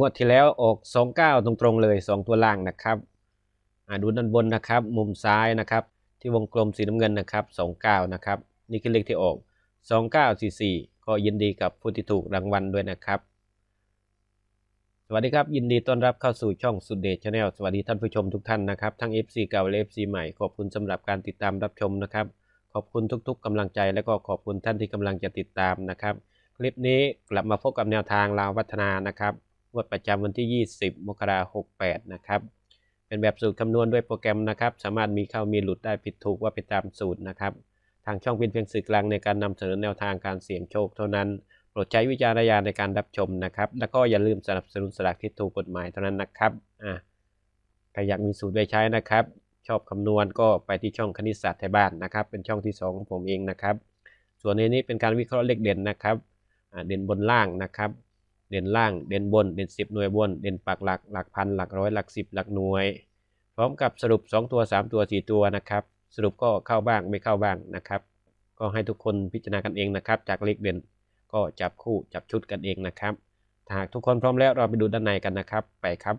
งวดที่แล้วออกสองเก้าตรงๆเลยสองตัวล่างนะครับดูด้านบนนะครับ มุมซ้ายนะครับ ที่วงกลมสีน้ำเงินนะครับสองเก้านะครับ นี่คือเลขที่ออกสองเก้าสี่สี่ก็ยินดีกับผู้ที่ถูกรางวัลด้วยนะครับ สวัสดีครับ ยินดีต้อนรับเข้าสู่ช่องสุดเดชชาแนลสวัสดีท่านผู้ชมทุกท่านนะครับทั้ง FC เก่าและ FC ใหม่ขอบคุณสำหรับการติดตามรับชมนะครับ ขอบคุณทุกๆกำลังใจและก็ขอบคุณท่านที่กำลังจะติดตามนะครับคลิปนี้กลับมาพบกับแนวทางลาววัฒนานะครับ งวดประจำวันที่ 20 มกราคม 68 นะครับ เป็นแบบสูตรคำนวณด้วยโปรแกรมนะครับ สามารถมีเข้ามีหลุดได้ผิดถูกว่าไปตามสูตรนะครับ ทางช่องเป็นเพียงสื่อกลางในการนำเสนอแนวทางการเสี่ยงโชคเท่านั้น โปรดใช้วิจารณญาณในการรับชมนะครับ แล้วก็อย่าลืมสนับสนุนสลากที่ถูกกฎหมายเท่านั้นนะครับอะใครอยากมีสูตรไว้ใช้นะครับ ชอบคำนวณก็ไปที่ช่องคณิตศาสตร์ไทยบ้านนะครับ เป็นช่องที่ 2 ของผมเองนะครับ ส่วนในนี้เป็นการวิเคราะห์เลขเด่นนะครับเด่นบนล่างนะครับ เด่นล่าง เด่นบน เด่น 10 หน่วยบน เด่นปักหลัก หลักพัน หลักร้อย หลักสิบหลักหน่วย พร้อมกับสรุป 2 ตัว 3 ตัว 4 ตัวนะครับ สรุปก็เข้าบ้างไม่เข้าบ้างนะครับ ก็ให้ทุกคนพิจารณากันเองนะครับ จากเลขเด่นก็จับคู่จับชุดกันเองนะครับถ้าหากทุกคนพร้อมแล้วเราไปดูด้านในกันนะครับ ไปครับ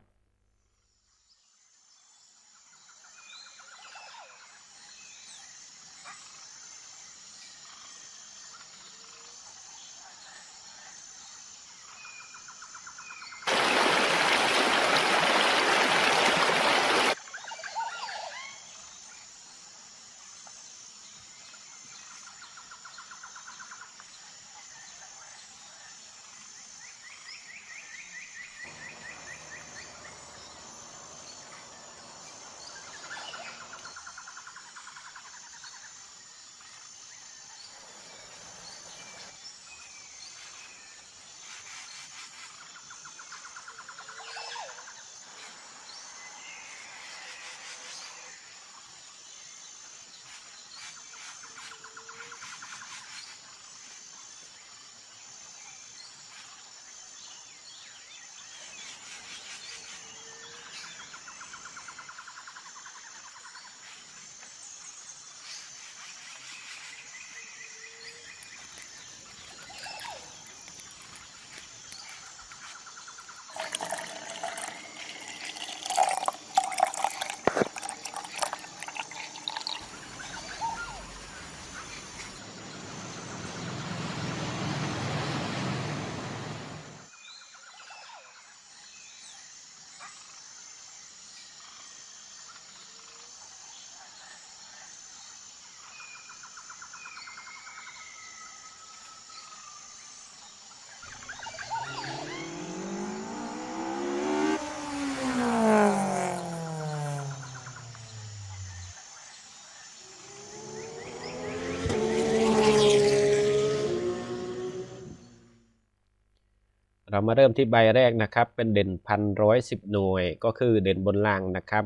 มาเริ่มที่ใบแรกนะครับ เป็นเด่นพันร้อยสิบหน่วย ก็คือเด่นบนล่างนะครับ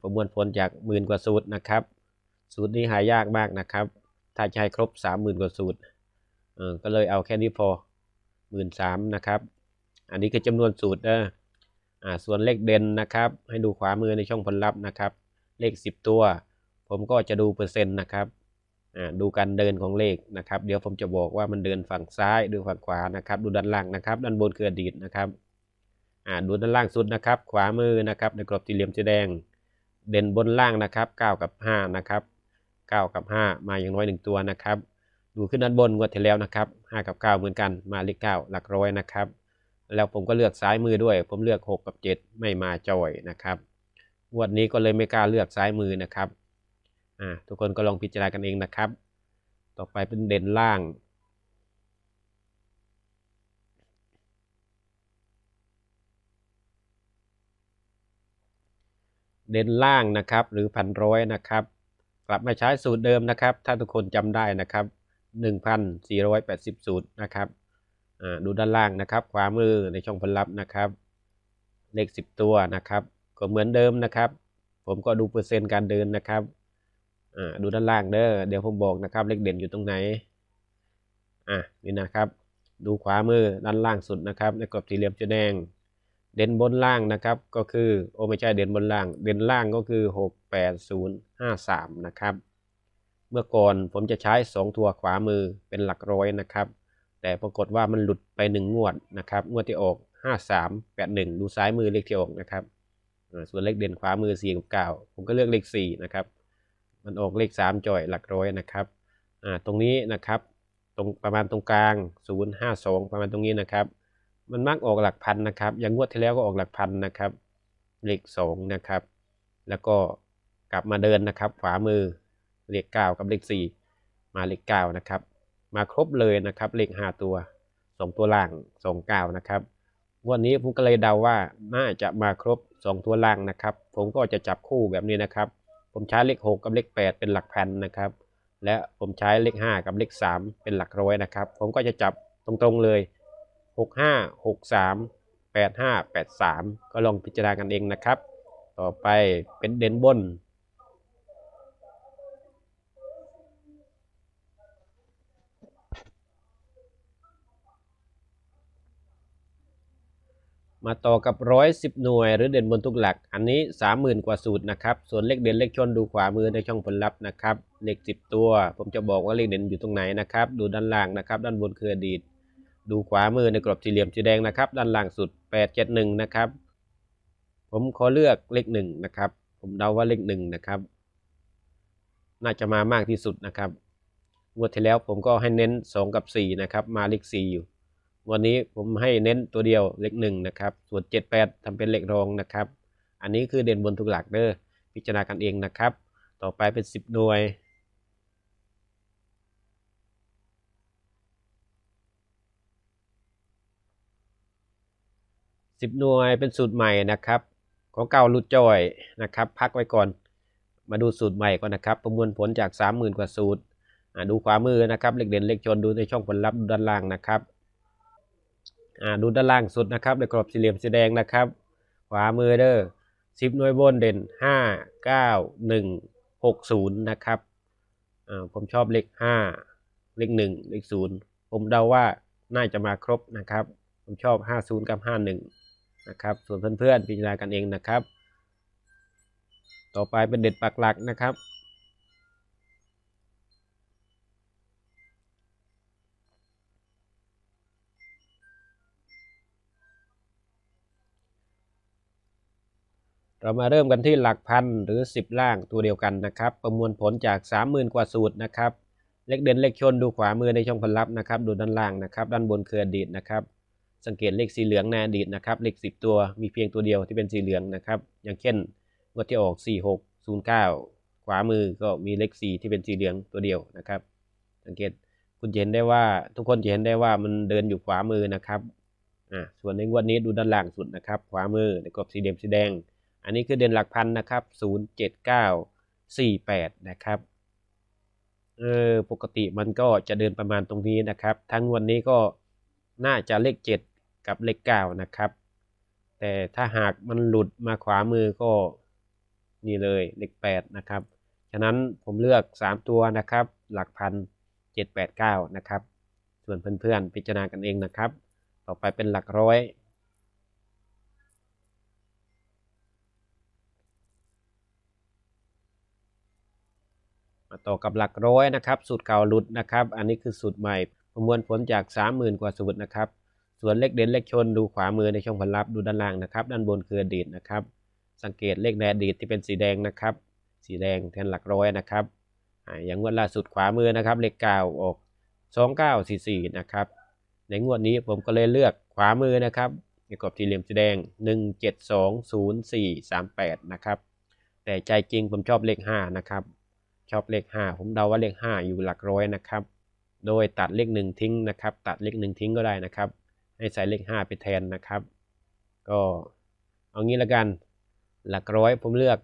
ประมวลผลจากหมื่นกว่าสูตรนะครับ สูตรนี้หายากมากนะครับ ถ้าให้ครบสามหมื่นกว่าสูตรก็เลยเอาแค่นี้พอหมื่นสามนะครับ อันนี้คือจำนวนสูตรนะส่วนเลขเด่นนะครับ ให้ดูขวามือในช่องผลลัพธ์นะครับ เลข10ตัว ผมก็จะดูเปอร์เซ็นต์นะครับ ดูการเดินของเลขนะครับ เดี๋ยวผมจะบอกว่ามันเดินฝั่งซ้ายหรือฝั่งขวานะครับ ดูด้านล่างนะครับ ด้านบนคืออดีตนะครับดูด้านล่างสุดนะครับ ขวามือนะครับในกรอบสี่เหลี่ยมสีแดง เด่นบนล่างนะครับ 9 กับ 5 นะครับ 9 กับ 5 มาอย่างน้อย 1 ตัวนะครับ ดูขึ้นด้านบนงวดที่แล้วนะครับ 5 กับ 9 เหมือนกันมาเลข9หลักร้อยนะครับ แล้วผมก็เลือกซ้ายมือด้วย ผมเลือก 6 กับ 7 ไม่มาจอยนะครับงวดนี้ก็เลยไม่กล้าเลือกซ้ายมือนะครับ อ่าทุกคนก็ลองพิจารณากันเองนะครับ ต่อไปเป็นเด่นล่าง เด่นล่างนะครับ หรือพันร้อยนะครับ กลับมาใช้สูตรเดิมนะครับ ถ้าทุกคนจำได้นะครับ 1,480 สูตรนะครับดูด้านล่างนะครับขวามือในช่องผลลัพธ์นะครับ เลข 10 ตัวนะครับ ก็เหมือนเดิมนะครับ ผมก็ดูเปอร์เซ็นต์การเดินนะครับ อ่าดูด้านล่างเด้อเดี๋ยวผมบอกนะครับเลขเด่นอยู่ตรงไหนอะนี่นะครับ ดูขวามือด้านล่างสุดนะครับในกรอบสี่เหลี่ยมสีแดง เด่นบนล่างนะครับก็คือโอ้ไม่ใช่เด่นบนล่าง เด่นล่างก็คือ 6 8 0 5 3 นะครับ เมื่อก่อนผมจะใช้ 2 ตัวขวามือเป็นหลักร้อยนะครับ แต่ปรากฏว่ามันหลุดไป 1 งวดนะครับงวดที่ออกห้าสามแปดหนึ่งดูซ้ายมือเลขที่ออกนะครับส่วนเลขเด่นขวามือสี่กับเก้าผมก็เลือกเลขสี่นะครับ มันออกเลขสามจ่อยหลักร้อยนะครับอ่าตรงนี้นะครับตรงประมาณตรงกลางศูนย์ห้าสองประมาณตรงนี้นะครับ มันมักออกหลักพันนะครับ อย่างงวดที่แล้วก็ออกหลักพันนะครับเลขสองนะครับ แล้วก็กลับมาเดินนะครับ ขวามือเลขเก้ากับเลขสี่มาเลขเก้านะครับ มาครบเลยนะครับเลขห้าตัวสองตัวล่างสองเก้านะครับงวันนี้ผมก็เลยเดาว่าน่าจะมาครบสองตัวล่างนะครับ ผมก็จะจับคู่แบบนี้นะครับ ผมใช้เลขหกกับเลขแปดเป็นหลักพันนะครับ และผมใช้เลขห้ากับเลขสามเป็นหลักร้อยนะครับ ผมก็จะจับตรงๆเลยหกห้าหกสามแปดห้าแปดสามก็ลองพิจารณากันเองนะครับ ต่อไปเป็นเด่นบน มาต่อกับร้อยสิบหน่วย หรือเด่นบนทุกหลัก อันนี้สามหมื่นกว่าสูตรนะครับ ส่วนเลขเด่นเลขชนดูขวามือในช่องผลลัพธ์นะครับ เลขสิบตัว ผมจะบอกว่าเลขเด่นอยู่ตรงไหนนะครับ ดูด้านล่างนะครับ ด้านบนคืออดีต ดูขวามือในกรอบสี่เหลี่ยมสีแดงนะครับ ด้านล่างสุดแปดเจ็ดหนึ่งนะครับ ผมขอเลือกเลขหนึ่งนะครับ ผมเดาว่าเลขหนึ่งนะครับ น่าจะมามากที่สุดนะครับ งวดที่แล้วผมก็ให้เน้นสองกับสี่นะครับ มาเลขสี่อยู่ วันนี้ผมให้เน้นตัวเดียวเลขหนึ่งนะครับ ส่วนเจ็ดแปดทำเป็นเลขรองนะครับ อันนี้คือเด่นบนทุกหลักเด้อพิจารณากันเองนะครับ ต่อไปเป็นสิบหน่วยสิบหน่วยเป็นสูตรใหม่นะครับ ของเก่าหลุดจอยนะครับ พักไว้ก่อน มาดูสูตรใหม่ก่อนนะครับ ประมวลผลจาก 30,000 กว่าสูตร ดูขวามือนะครับเลขเด่นเลขชนดูในช่องผลลัพธ์ด้านล่างนะครับ อ่าดูด้านล่างสุดนะครับในกรอบสี่เหลี่ยมสีแดงนะครับ ขวามือเด้อสิบหน่วยบนเด่นห้าเก้าหนึ่งหกศูนย์นะครับอ่าผมชอบเลขห้าเลขหนึ่งเลขศูนย์ผมเดาว่าน่าจะมาครบนะครับ ผมชอบห้าศูนย์กับห้าหนึ่งนะครับ ส่วนเพื่อนๆพิจารณากันเองนะครับ ต่อไปเป็นเด็ดปักหลักนะครับ เรามาเริ่มกันที่หลักพันหรือ 10 ล่างตัวเดียวกันนะครับ ประมวลผลจาก 30,000 กว่าสูตรนะครับ เลขเด่นเลขชนดูขวามือในช่องผลลัพธ์นะครับ ดูด้านล่างนะครับ ด้านบนคืออดีตนะครับ สังเกตเลขสีเหลืองในอดีตนะครับ เลข 10 ตัวมีเพียงตัวเดียวที่เป็นสีเหลืองนะครับ อย่างเช่นงวดที่ออก 4609 ขวามือก็มีเลข 4 ที่เป็นสีเหลืองตัวเดียวนะครับ สังเกตคุณเห็นได้ว่าทุกคนจะเห็นได้ว่ามันเดินอยู่ขวามือนะครับ อ่า ส่วนในงวดนี้ดูด้านล่างสุดนะครับ ขวามือในกรอบสีเหลี่ยมสีแดง อันนี้คือเด่นหลักพันนะครับ07948 นะครับเออปกติมันก็จะเดินประมาณตรงนี้นะครับ ทั้งวันนี้ก็น่าจะเลข 7 กับเลข 9 นะครับ แต่ถ้าหากมันหลุดมาขวามือก็นี่เลยเลข 8 นะครับ ฉะนั้นผมเลือก 3 ตัวนะครับ หลักพัน 789 นะครับ ส่วนเพื่อนๆ พิจารณากันเองนะครับ ต่อไปเป็นหลักร้อย มาต่อกับหลักร้อยนะครับ สูตรเก่าหลุดนะครับ อันนี้คือสูตรใหม่ประมวลผลจาก 30,000 กว่าสูตรนะครับ ส่วนเลขเด่นเลขชนดูขวามือในช่องผลลัพธ์ดูด้านล่างนะครับ ด้านบนคืออดีตนะครับ สังเกตเลขในอดีตที่เป็นสีแดงนะครับ สีแดงแทนหลักร้อยนะครับอย่างงวดล่าสุดขวามือนะครับ เลขเก้าออก 2944 นะครับ ในงวดนี้ผมก็เลยเลือกขวามือนะครับในกรอบสี่เหลี่ยมสีแดง 172038 นะครับ แต่ใจจริงผมชอบเลข 5 นะครับ ชอบเลข 5 ผมเดาว่าเลข 5 อยู่หลักร้อยนะครับ โดยตัดเลข 1 ทิ้งนะครับ ตัดเลข 1 ทิ้งก็ได้นะครับ ให้ใส่เลข 5 ไปแทนนะครับ ก็เอางี้ละกัน หลักร้อยผมเลือก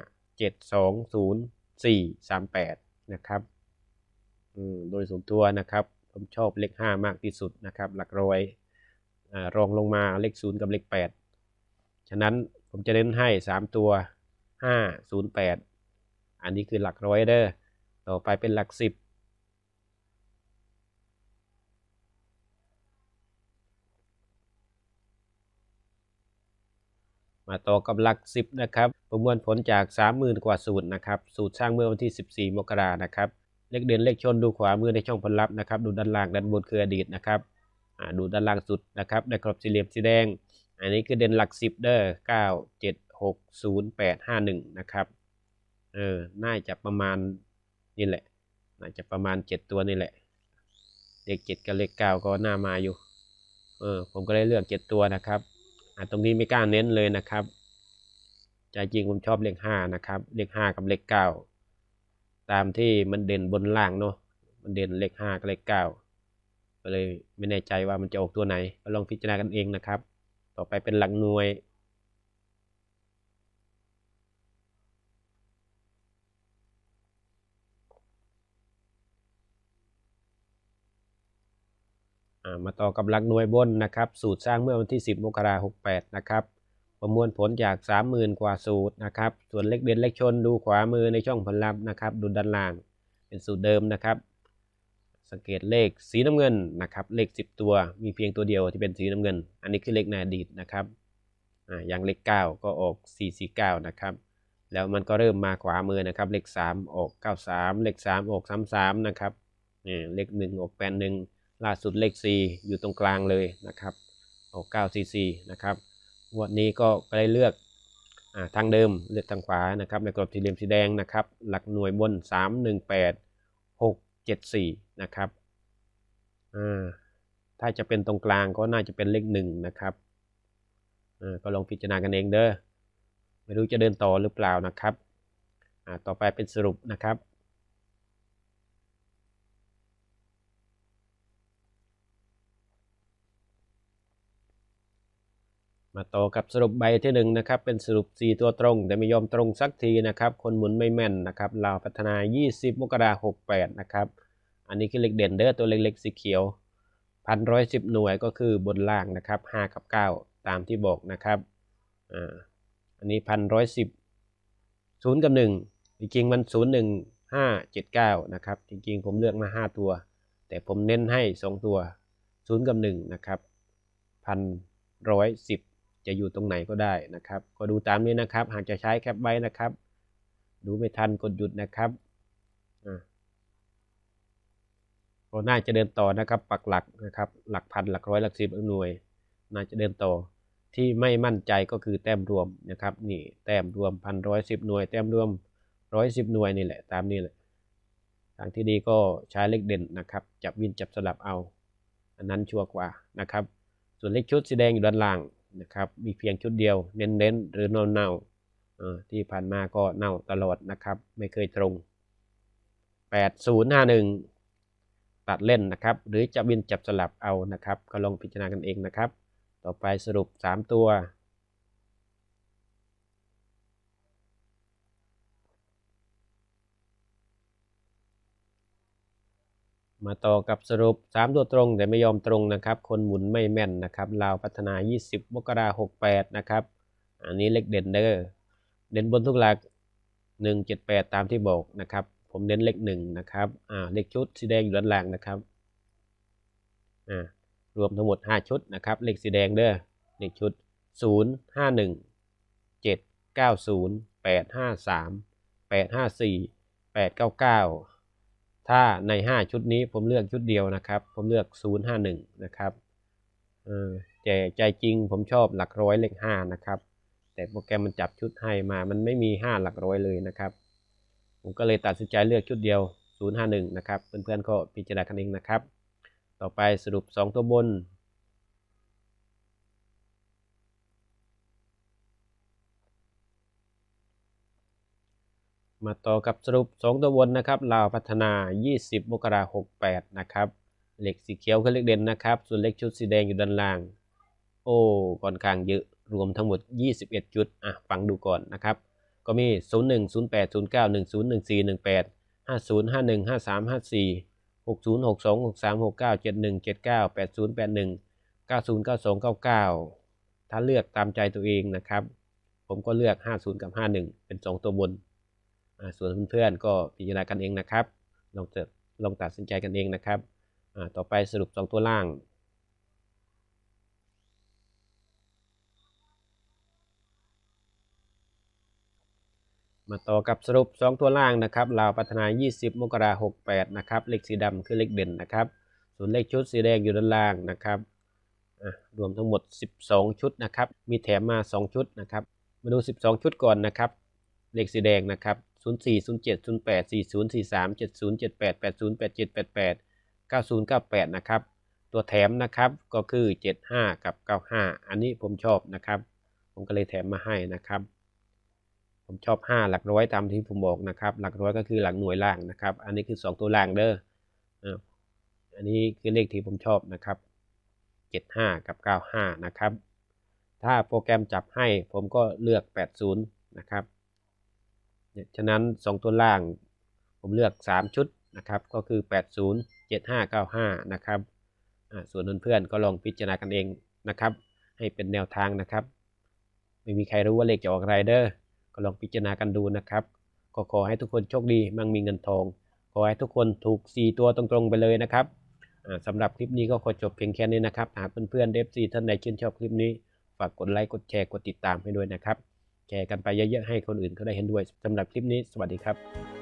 5 7 2 0 4 3 8 นะครับอืมโดยส่วนตัวนะครับ ผมชอบเลข 5 มากที่สุดนะครับ หลักร้อยอรองลงมาเลข 0 กับเลข 8 ฉะนั้นผมจะเน้นให้ 3 ตัว 5 0 8 อันนี้คือหลักร้อยเด้อต่อไปเป็นหลักสิบมาต่อกับหลักสิบนะครับ ประมวลผลจาก 30,000 กว่าสูตรนะครับ สูตรสร้างเมื่อวันที่ 14 มกรานะครับ เลขเด่นเลขชนดูขวามือในช่องผลลัพธ์นะครับ ดูด้านล่างด้านบนคืออดีตนะครับดูด้านล่างสุดนะครับได้กรอบสี่เหลี่ยมสีแดง อันนี้คือเด่นหลักสิบเด้อเก้าเจ็ดหกศูนย์แปดห้าหนึ่งนะครับ เออ น่าจะประมาณนี่แหละ น่าจะประมาณเจ็ดตัวนี่แหละ เลขเจ็ดกับเลขเก้าก็น่ามาอยู่ เออ ผมก็ได้เลือกเจ็ดตัวนะครับ อ่าตรงนี้ไม่กล้าเน้นเลยนะครับใจจริงผมชอบเลขห้านะครับ เลขห้ากับเลขเก้าตามที่มันเด่นบนล่างเนาะ มันเด่นเลขห้ากับเลขเก้าก็เลยไม่แน่ใจว่ามันจะออกตัวไหน ก็ลองพิจารณากันเองนะครับ ต่อไปเป็นหลักหน่วย มาต่อกับหลักหน่วยบนนะครับ สูตรสร้างเมื่อวันที่ 10มกราคม68 นะครับ ประมวลผลจาก 30,000 กว่าสูตรนะครับ ส่วนเลขเด่นเลขชนดูขวามือในช่องผลลัพธ์นะครับ ดูด้านล่าง เป็นสูตรเดิมนะครับ สังเกตเลขสีน้ำเงินนะครับ เลข 10 ตัว มีเพียงตัวเดียวที่เป็นสีน้ำเงิน อันนี้คือเลขในอดีตนะครับอ่าอย่างเลข 9 ก็ออก 449 นะครับ แล้วมันก็เริ่มมาขวามือนะครับ เลข 3 ออก 93 เลข 3 ออก 33 นะครับ เลข 1 ออก 81 ล่าสุดเลข 4 อยู่ตรงกลางเลยนะครับออก944นะครับงวดนี้ก็ได้เลือกอทางเดิมเลือกทางขวานะครับในกรอบสี่เหลี่ยมสีแดงนะครับ หลักหน่วยบน 318 674นะครับถ้าจะเป็นตรงกลางก็น่าจะเป็นเลขหนึ่งนะครับก็ลองพิจารณากันเองเด้อไม่รู้จะเดินต่อหรือเปล่านะครับต่อไปเป็นสรุปนะครับ มาต่อกับสรุปใบที่หนึ่งนะครับเป็นสรุป 4 ตัวตรง แต่ไม่ยอมตรงสักทีนะครับ คนหมุนไม่แม่นนะครับลาวพัฒนา 20 มกราคม68นะครับ อันนี้คือเลขเด่นเด้อตัวเล็กๆสีเขียวพันร้อยสิบหน่วยก็คือบนล่างนะครับ5กับ9ตามที่บอกนะครับอ่าอันนี้พันร้อยสิบศูนย์กับหนึ่งจริงๆมันศูนย์หนึ่งห้าเจ็ดเก้านะครับจริงๆผมเลือกมาห้าตัว แต่ผมเน้นให้สองตัวศูนย์กับหนึ่งนะครับพันร้อยสิบ จะอยู่ตรงไหนก็ได้นะครับ ก็ดูตามนี้นะครับ หากจะใช้แคปไว้นะครับ ดูไม่ทันกดหยุดนะครับอ่าก็น่าจะเดินต่อนะครับ ปักหลักนะครับ หลักพันหลักร้อยหลักสิบหลักหน่วย น่าจะเดินต่อที่ไม่มั่นใจก็คือแต้มรวมนะครับ นี่แต้มรวมพันร้อยสิบหน่วย แต้มรวมร้อยสิบหน่วยนี่แหละ ตามนี้แหละทางที่ดีก็ใช้เลขเด่นนะครับ จับวินจับสลับเอา อันนั้นชัวร์กว่านะครับ ส่วนเลขชุดสีแดงอยู่ด้านล่าง นะครับ มีเพียงชุดเดียวเน้นๆหรือเน่าเน่าๆที่ผ่านมาก็เน่าตลอดนะครับ ไม่เคยตรง 8051 ตัดเล่นนะครับ หรือจะวินจับสลับเอานะครับ ก็ลองพิจารณากันเองนะครับ ต่อไปสรุป 3 ตัว มาต่อกับสรุป 3 ตัวตรงแต่ไม่ยอมตรงนะครับ คนหมุนไม่แม่นนะครับลาวพัฒนา 20มกราคม68นะครับ อันนี้เลขเด่นเด้อเด่นบนทุกหลัก 178 ตามที่บอกนะครับ ผมเน้นเลข1นะครับอ่าเลขชุดสีแดงอยู่ด้านล่างนะครับอ่ารวมทั้งหมด 5 ชุดนะครับ เลขสีแดงเด้อเลขชุด 0 5 1 7 9 0 8 5 3 8 5 4 8 9 9 ถ้าใน 5 ชุดนี้ผมเลือกชุดเดียวนะครับ ผมเลือก 051 นะครับแต่ใจจริงผมชอบหลักร้อยเลข5นะครับ แต่โปรแกรมมันจับชุดให้มา มันไม่มี 5 หลักร้อยเลยนะครับ ผมก็เลยตัดสินใจเลือกชุดเดียว 051 นะครับ เพื่อนๆก็พิจารณากันเองนะครับ ต่อไปสรุป 2 ตัวบน มาต่อกับสรุป 2 ตัวบนนะครับลาวพัฒนา 20 มกราคม68นะครับเหล็กสีเขียวคือเลขเด่นนะครับ ส่วนเลขชุดสีแดงอยู่ด้านล่าง โอ้ค่อนข้างเยอะรวมทั้งหมด 21 จุดอะฟังดูก่อนนะครับ ก็มี 01 08 09 10 14 18 50 51 53 54 60 62 63 69 71 79 80 81 90 92 99 ถ้าเลือกตามใจตัวเองนะครับ ผมก็เลือก 50 กับ 51 เป็น 2 ตัวบน ส่วนเพื่อนๆก็พิจารณากันเองนะครับ ลองจะลองตัดสินใจกันเองนะครับ ต่อไปสรุป 2 ตัวล่างมาต่อกับสรุป 2 ตัวล่างนะครับลาวพัฒนา 20 มกราคม68นะครับเลขสีดำคือเลขเด่นนะครับ ส่วนเลขชุดสีแดงอยู่ด้านล่างนะครับรวมทั้งหมด 12 ชุดนะครับ มีแถมมา 2 ชุดนะครับ มาดู 12 ชุดก่อนนะครับ เลขสีแดงนะครับ 04 07 08 40 43 70 78 80 87 88 90 98 นะครับ ตัวแถมนะครับก็คือ 75 กับ 95 อันนี้ผมชอบนะครับ ผมก็เลยแถมมาให้นะครับ ผมชอบ 5 หลักร้อยตามที่ผมบอกนะครับ หลักร้อยก็คือหลักหน่วยล่างนะครับ อันนี้คือ 2 ตัวล่างเด้ออันนี้คือเลขที่ผมชอบนะครับ 75 กับ 95 นะครับ ถ้าโปรแกรมจับให้ผมก็เลือก 80 นะครับ ฉะนั้น 2 ตัวล่าง ผมเลือก 3 ชุดนะครับ ก็คือ 80 75 95 นะครับส่วนเพื่อนๆก็ลองพิจารณากันเองนะครับ ให้เป็นแนวทางนะครับ ไม่มีใครรู้ว่าเลขจะออกอะไรเด้อก็ลองพิจารณากันดูนะครับก็ขอให้ทุกคนโชคดีมั่งมีเงินทอง ขอให้ทุกคนถูก 4 ตัวตรงๆไปเลยนะครับอ่าสำหรับคลิปนี้ก็ขอจบเพียงแค่นี้นะครับ หากเพื่อนๆเดฟซีท่านใดชื่นชอบคลิปนี้ ฝากกดไลค์ กดแชร์ กดติดตามให้ด้วยนะครับ แชร์กันไปเยอะๆให้คนอื่นเขาได้เห็นด้วยสำหรับคลิปนี้สวัสดีครับ